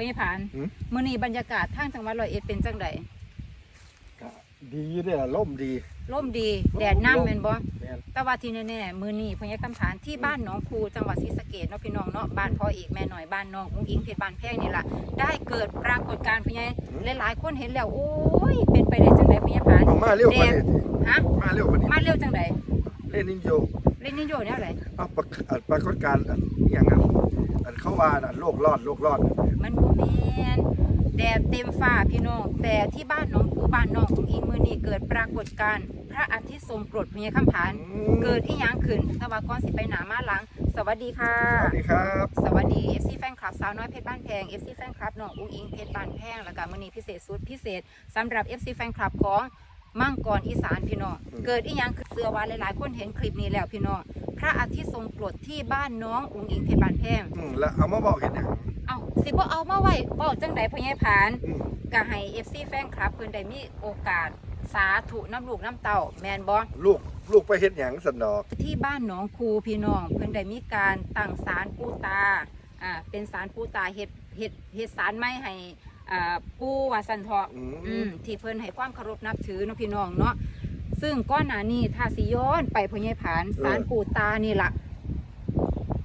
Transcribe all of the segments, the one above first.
พญผานหืม มื้อนี้บรรยากาศทางจังหวัดร้อยเอ็ดเป็นจังไดก็ดีเด้อล่มดีร่มดีแดดน้ำแม่นบ่แม่นแต่ว่าที่แน่ๆมื้อนี้พญคำผานที่บ้านหนองคูจังหวัดศรีสะเกษเนาะพี่น้องเนาะบ้านพ่อเอกแม่หน่อยบ้านน้องอุ้งอิงเพชรบ้านแพงนี่ล่ะได้เกิดปรากฏการณ์พญหลายๆคนเห็นแล้วโอ้ยเป็นไปได้จังไดพญผานเอามาเร็วกว่านี้ฮะมาเร็วกว่านี้มาเร็วจังไดเล่นนินโยเล่นนิโยเนี่ยอะไรเอาปรากฏปรากฏการณ์อันอหย่างนั้นอันเขาว่าน่ะโลกร้อนโลกร้อน มันบ่แม่นแดดเต็มฟ้าพี่น้อง แต่ที่บ้านหน้องคูบ้านน้องของอิงมือนี้เกิดปรากฏการณ์พระอาทิตย์ทรงกรดพญาคำผาน เกิดอีหยังขึ้นแตะวันก่อนสิไปหนามาหลัง สวัสดีค่ะ สวัสดีครับ สวัสดี FC แฟนคลับสาวน้อยเพชรบ้านแพง FC แฟนคลับน้องอุ้งอิงเพชรบ้านแพงแล้วก็มื้อนี้พิเศษสุดพิเศษสำหรับ FC แฟนคลับของมังกรอีสานพี่น้อง เกิดอีหยังคือเสือว่าหลายๆ คนเห็นคลิปนี้แล้วพี่น้อง พระอาทิตย์ทรงกรดที่บ้านน้องอุ้งอิงเพชรบ้านแพงอืมแล้วเอามาบอกเห็นเนี่ยง เอ้าสิบ่เอามาไว้บอกจังใดพ่อใหญ่ผานอืมก็ให้ FC แฟนคลับเพิ่นได้มีโอกาสสาธุน้ำลูกน้ำเต้าแม่นบ่ลูกลูกไปเฮ็ดหยังสันดอกที่บ้านหนองคูพี่น้องเพิ่นได้มีการตั้งศาลปู่ตาอ่าเป็นศาลปู่ตาเฮ็ดเฮ็ดเฮ็ดศาลไม้ให้อ่าปู่ว่าสันเถาะอืมอืมที่เพิ่นให้ความเคารพนับถือเนาะพี่น้องเนาะซึ่งก้อนหน้านี้ถ้าสิย้อนไปพ่อใหญ่ผานศาลปู่ตานี่ล่ะ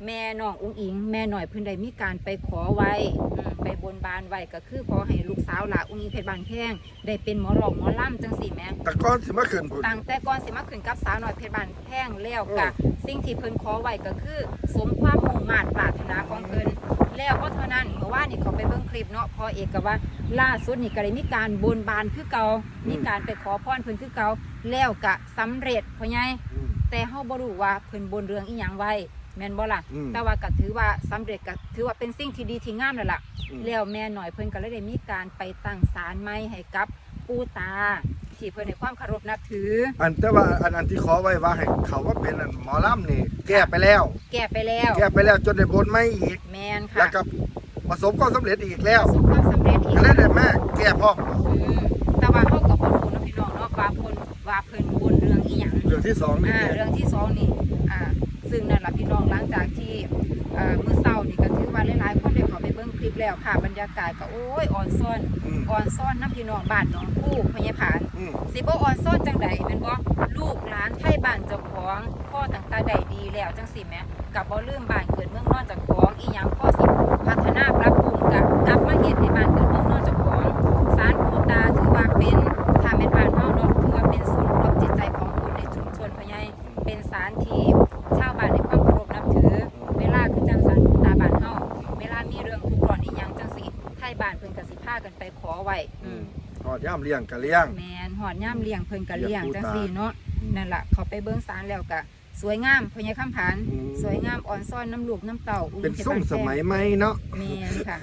แม่น้องอุ้งอิง แม่หน่อยเพิ่นได้มีการไปขอไว้อืมไปบนบานไว้ก็คือขอให้ลูกสาวหล่ะอุ้งอิงเพชรบานแพงได้เป็นหมอหลอกหมอล่ำจังสี่แหม่แต่ก่อนสิมาขึ้นพุ่น ตั้งแต่ก่อนสิมาขึ้นกับสาวน้อยเพชรบานแพงแล้วกะสิ่งที่เพิ่นขอไว้ก็คือ สมความมุ่งมา่ปรารถนาของเพิ่นแล้วก็เท่านั้นเมื่อวานนี่เขาไปเบิ่งคลิปเนาะพอเอกก็ว่าล่าสุดนี่ก็ได้มีการบนบานคือเก่ามีการไปขอพรเพิ่นคือเก่าแล้วก็สำเร็จพ่อใหญ่อืมแต่เฮาบ่รู้ว่าเพิ่นบนเรื่องอีหยังไว้ แม่นบ่ล่ะอืมแต่ว่าก็ถือว่าสำเร็จก็ถือว่าเป็นสิ่งที่ดีที่งามแล้วล่ะอืม แล้วแม่หน่อยเพิ่นก็เลยได้มีการไปตั้งศาลไม้ให้กับปู่ตา ที่เพิ่นให้ความเคารพนับถือ อันแต่ว่าอันอันที่ขอไว้ว่าให้เขาว่าเป็นอันหมอลำนี่แก้ไปแล้ว แก้ไปแล้ว แก้ไปแล้วจนได้บนไม่อีก แมนแล้ค่ะวก็ประสบความสำเร็จอีกแล้วประสบความสำเร็จอีก ก็เลยได้แม่แก้พ่อมอืมแต่ว่าเขาก็บ่รู้เนาะพี่น้องเนาะว่าเพิ่นว่าเพิ่นบนเรื่องอีหยังเรื่องที่สองนี่อ่าแก้เรื่องที่สองนี่อ่า ซึ่งนั่นล่ะพี่น้องหลังจากที่อ่ามื้อเช้านี่ก็ถือว่าหลายๆคนได้เข้าไปเบิ่งคลิปแล้วค่ะบรรยากาศก็โอ้ยอ่อนซ่อนอืมอ่อนซ่อนน้ำพี่น้องบ้านหนองคู่พญาผานอืมสิบ่อ่อนซ่อนจังใดแม่นบ่ลูกหลานไทยบ้านเจ้าของพ่อต่างตาใดดีแล้วจังสิแหม่กับบ่ลืมบ้านเกิดเมืองนอนเจ้าของอีหยังพ่อ จังสิไทยบ้านเพิ่นก็สิพากันไปขอไว้อืมหอดย่ามเลี้ยงกะเลี้ยง แมนหอดย่ามเลี้ยงเพิ่นกะเลี้ยงเลี้ยงปูจังตาซี่เนาะนั่นล่ะเขาไปเบิ่งศาลแล้วก็สวยงามพญาคำผานอืม สวยงามอ่อนซ้อนน้ำลูกน้ำเต่าอุ้เป็นพชรส้มบ้าแพงสมัยใหม่เนาะแมนค่ะ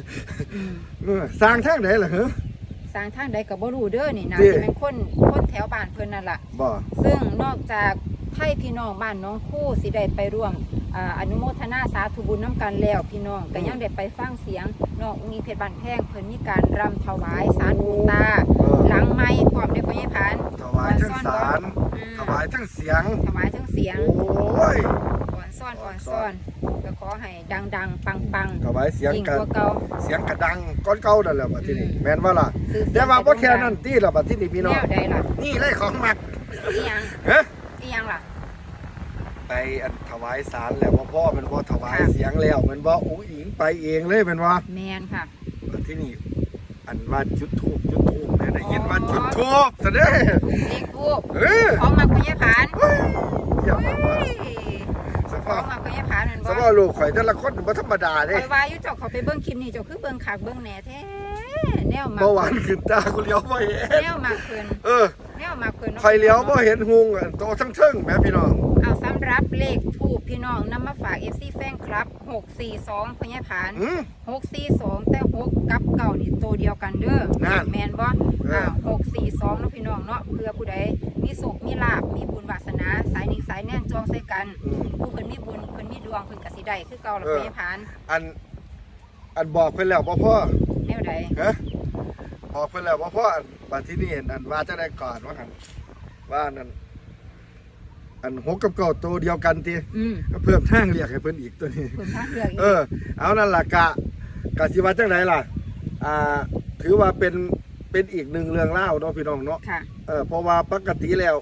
อืม เออสร้างทางไหนล่ะเหรอ สร้างทางใดก็บ่รู้เด้อนี่นะจริงสิเป็นคนคนแถวบ้านเพิ่นนั่นล่ะ บ่ซึ่งนอกจากไทยพี่น้องบ้านน้องคู่สิได้ไปร่วม อ่าอนุโมทนาสาธุบุญน้ำกันแล้วพี่น้องก็ยังได้ไปฟังเสียงน้องอุ้งอิงเพชรบ้านแพงเพิ่นมีการรำถวายสารปูตาเออหลังไม้พร้อมด้วยพญาผานถวายทั้งสารอืมถวายทั้งเสียง ถวายทั้งเสียงโอ้ยอ่อนซ่อนอ่อนซ่อนก็ขอให้ดังๆ ปังถวายเสียงๆยิ่งกันกว่าเก่าเสียงกระดังก้อนเก่านั่นแหละบัดที่นี่อืมแม่นว่าล่ะซื้อเสียงแต่ว่าบ่แค่นั้นตีล่ะบัดที่นี่พี่น้องแนวใดล่ะนี่เลยของมักอีหยังเฮ้อีหยังล่ะ ไปอันถวายสารแล้วว่าพ่อมันบ่ถวายค่ะเสียงแล้วมันบ่อุ้งอิงไปเองเลยแมันว่าแมนค่ะบัดที่นี่อันว่าจุดทูบจุดทูบเนี่ยได้ยินว่าอ๋อจุดทูบซะเด้เลขทูบเออของมาพญาผานอย่ามาเฮ้ยสขภาอพงมาพญาผานนั่นสบ่ภาพลูกข่อยแต่ละคนบ่ธรรมดาเด้คอยว่าอยู่เจ้าเขาไปเบิ่งคลิปนี้เจ้าคือเบิ่งขากเบิ่งแหน่แท้แนวมาเมื่อวานขึ้นตากูเลี้ยวบ่เห็นแนวมาเพิ่นเออแนวมาเพิ่นนาะข่อยเลี้ยวบ่เห็นหุงอันโตทั้งเทิงแหม่พี่น้อง เอาสำหรับเลขทูบพี่น้องนำมาฝาก FC แฟนคลับ 642พญาผานหืม หกสี่สองแต่หกกับเก่านี่ตัวเดียวกันเด้อนั่นแมนบ่เอออ่อ้าวหกสี่สองเนาะพี่น้องเนาะเพื่อผู้ใดมีสุขมีลาบมีบุญวาสนา สายหนิงสายแน่นจองใส่กัน อืม ผู้เพิ่นมีบุญเพิ่นมีดวงเพิ่นก็สิได้คือเก่าละเออพยาพานอัน อันบอกเพิ่นแล้วบ่พ่อแนวใดฮะ บอกเพิ่นแล้วบ่พ่ออันบัดที่นี่เห็นอันว่าจะได้ก่อนว่ากันว่านั่นอันหกกับเก้าตัวเดียวกันติอืมก็เพิ่มทางเรียกให้เพิ่นอีกตัวนี้ เพิ่นทางเลือกอีกเออ เอานั่นล่ะกะกะสิว่าจังไดล่ะ อ่า ถือว่าเป็นเป็นอีกหนึ่งเรื่องเล่าวเนาะพี่น้องเนาะ ค่ะเออเพราะว่าปกติแล้ว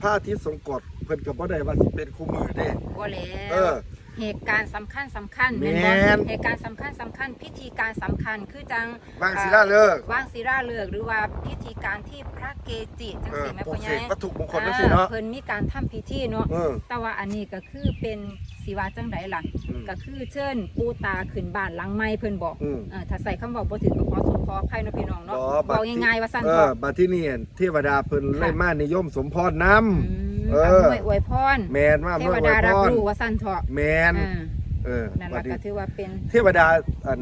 พระอาทิตย์ทรงกฎเพิ่นก็บ่ได้ว่าสิเป็นคู่มือเด้ บ่แล้เอวอ เหตุการณ์สำคัญสำคัญแม่นบ่เหตุการณ์สำคัญสำคัญ พิธีการสำคัญคือจังบางศิลาฤกษ์ว่างศิลาฤกษ์หรือว่าพิธีการที่พระเกจิจังเออซี่แม่ปลูพ่อกใหเสญ่กวัตถุมงคลจังซี่เนาะเพิ่นมีการทำพิธีเนาะ เออแต่ว่าอันนี้ก็คือเป็นสิว่าจังไดล่ะ อืมก็คือเชิญปู่ตาขึ้นบ้านหลังใหม่เพิ่นบอกอืม เออถ้าใส่คำบอกบ่ถึงก็ขอโทษขออภัยเนาะพี่น้องเนาะบ่เว้าง่ายๆว่าซั่นเอพออบัดที่นี่เทวดาเพิ่นเลยมานิยมสมพรนำม เอออำนวยอวยพรแมนมาเทเมื่อวไวดารับพรรู้ว่าซั่นเถาะแมนอ่าเออนั่นบัล่ะดนี้ก็ถือว่าเป็น เทวดาอัน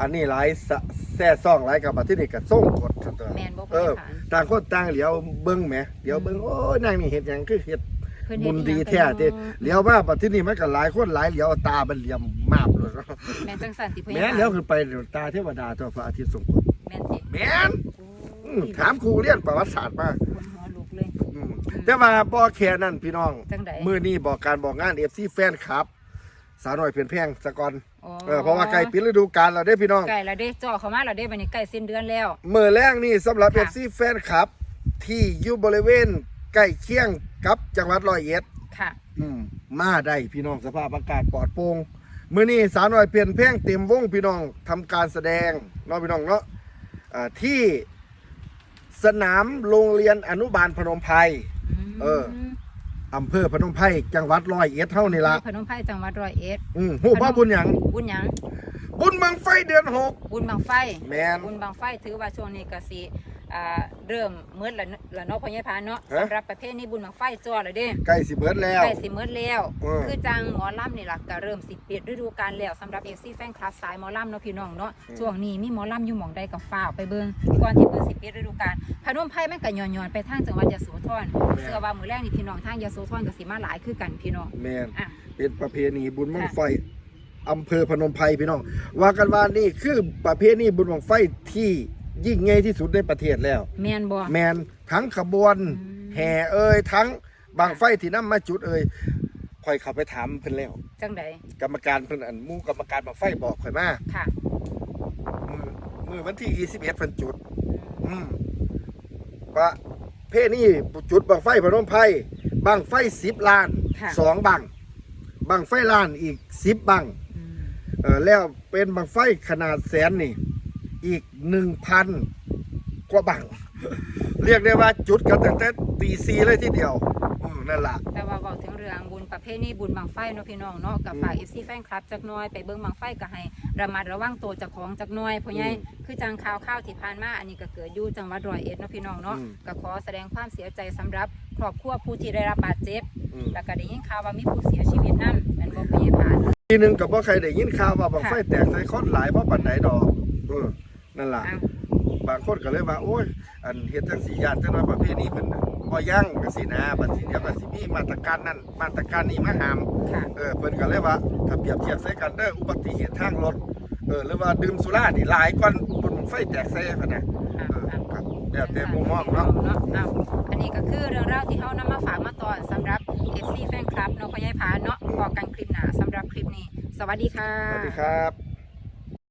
อันนี้หลายสะแซ่ซ่องหลายกับบัดที่นี่ก็ส่งกดซะตัวแม่นบ่เอเพิ่อนผ่านต่างคนต่างเหลียวเบิ่งแหมเหลียวเบิ่งโอ้ยนางนี่เฮ็ดหยังคือเฮ็ด เพิ่นบุเฮ็ดญอีหดียังแท้กันติเนาะเหลียวมาบัดที่นี่มันก็หลายคนหลายเหลียวตามันเหลี่ยมมาบเลยเนาะแม่นจังซั่นติเพิ่นแม่นเหลียวขึ้นไปเดี๋ยวตาเทวดาตัวพระอาทิตย์ทรงกฎแม่นติแม่นอืมถามครูเรียนประวัติศาสตร์มา แต่ว่าบ่แค่นั้นพี่น้อง จังไดมื้อนี้บอกการบอกงาน FC แฟนคลับ สาวน้อยเพียนแพงสะก่อนอ๋อเออเพราะว่าใกล้ปิดฤดูกาลแล้วเด้พี่น้องใกล้แล้วเด้จ่อเข้ามาแล้วเด้บัดนี้ใกล้สิ้นเดือนแล้วมื้อแรกนี่สำหรับ ค่ะ FC แฟนคลับ ที่อยู่บริเวณใกล้เคียงกับจังหวัดร้อยเอ็ด ค่ะ อืมมาได้พี่น้องสภาพอากาศปลอดโปร่งมื้อนี้สาวน้อยเปลี่ยนเพลงเต็มวงพี่น้องทำการแสดงเนาะพี่น้องเนาะอ่าที่สนามโรงเรียนอนุบาลพนมไพร เออ อำเภอพนมไพรจังหวัดร้อยเอ็ดเท่านี่ละพนมไพรจังหวัดร้อยเอ็ดอืมฮู้บ่บุญหยังบุญหยังบุญบังไฟเดือนหกบุญบางไฟแม่นบุญบางไฟถือว่าช่วงนี้ก็สิ อ่าเริ่มมืดแล้วละเนาะพ่อใหญ่พานเนาะฮะ สำหรับประเภทนี้บุญบางไฟจ่อแล้วเด้ใกล้สิเบิดแล้ว ใกล้สิมืดแล้ว เออคือจังหมอลำนี่ล่ะก็เริ่มสิปิดฤดูกาลแล้วสำหรับ FC แฟนคลับสายหมอลำเนาะพี่น้องเนาะช่วงนี้มีหมอลำอยู่หม่องใดก็ฟ้าวไปเบิ่งก่อนที่เพิ่นสิปิดฤดูกาลพนมไพรมันก็ย้อนๆไปทางจังหวัดยโสธรเชื่อว่ามื้อแรกนี่พี่น้องทางยโสธรก็สิมาหลายคือกันพี่น้องแม่นอะ เป็นประเพณีบุญบังค่ะไฟอำเภอพนมไพรพี่น้องว่ากันว่านี่คือประเพณีบุญบังไฟที่ ยิ่งใหญ่ที่สุดในประเทศแล้ว แม่นบ่แมนทั้งขบวนอืมแห่เอ่ยทั้งบางไฟที่นำมาจุดเอ่ยข่อยเข้าไปถามเพิ่นแล้ว จังไดกรรมการเพิ่นอันหมู่กรรมการบางไฟบอกข่อยมาค่ะมือมือวันที่21เพิ่นจุด อืมว่าเพนี่จุดบางไฟพนมไพรบางไฟ10ล้านค่ะสองบังบางไฟล้านอีก10บังอืมเออแล้วเป็นบางไฟขนาดแสนนี่ อีกหนึ่งพันกว่าบัง เรียกได้ว่าจุดกันตั้งแต่ตีซีเลยทีเดียวอืมนั่นล่ะแต่ว่าเว้าถึงเรื่องบุญประเภทนี้บุญบังไฟเนาะพี่น้องเนาะกับฝาก FC แฟนคลับจักหน่อยไปเบิ่งบังไฟก็ให้ระมัดระวังตัวเจ้าของจักหน่อยเพราะไงอืมคือจังข่าวข่าวที่ผ่านมาอันนี้ก็เกิดอยู่จังหวัดร้อยเอ็ดเนาะพี่น้องเนาะอืม ก็ขอแสดงความเสียใจสำหรับครอบครัวผู้ที่ได้รับบาดเจ็บ อืม แล้วก็ได้ยินข่าวว่ามีผู้เสียชีวิตนำแม่นบ่พยาบาล ทีหนึ่งกับว่าใครได้ยินข่าวว่าบางค่ะไฟแตกใส่คอนหลายเพราะปันไหนดอกเออ นั่นล่ะอ้าวบางคนก็เลยว่าโอ้ย อันเฮ็ดจังสีญาติจังว่าประเภทนี้เพิ่นน่ะบ่ยั่งจังซี่นะบัดสิเดียวก็สิมีมาตรการนั้นมาตรการนี้มาห้ามค่ะเออเพิ่นก็เลยว่าถ้าเปรียบเทียบใส่กันเด้ออุบัติเหตุทางรถเออหรือว่าดื่มสุรานี่หลายกว่าบนไฟแตกใส่พะนะอ้าวเอออ้าวครับแล้วแต่มุมมองเนาะเนาะอ้าวอันนี้ก็คือเรื่องราวที่เฮานำมาฝากมาตอนสำหรับ FC แฟนคลับเนาะพยาพานเนาะพอกันคลิปหน้าสำหรับคลิปนี้ สวัสดีค่ะสวัสดีครับ